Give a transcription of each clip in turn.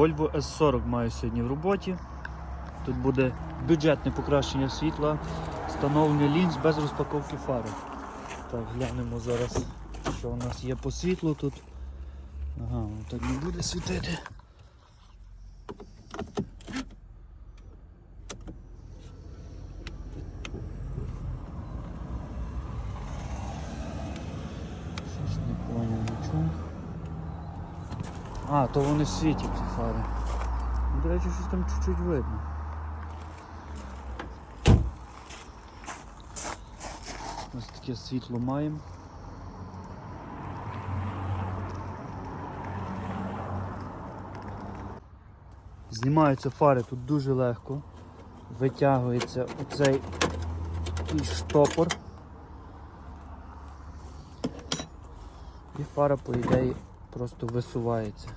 Volvo S40 маю сьогодні в роботі. Тут буде бюджетне покращення світла, встановлення лінз без розпаковки фари. Так, глянемо зараз, що у нас є по світлу тут. Ага, так не буде світити. Щось не поняв нічого. А, то вони світять ці фари. Ну, До речі, щось там чуть-чуть видно. Ось таке світло маємо. Знімаються фари тут дуже легко. Витягується оцей штопор. І фара, по ідеї, просто висувається.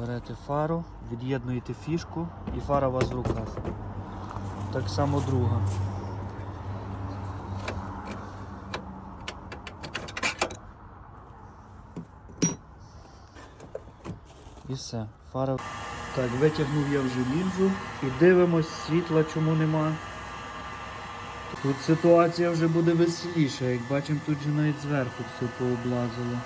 Берете фару, від'єднуєте фішку і фара у вас в руках. Так само друга. І все. Фара. Так, витягнув я вже лінзу і дивимось світла, чому нема. Тут ситуація вже буде веселіша, як бачимо, тут же навіть зверху все пооблазило.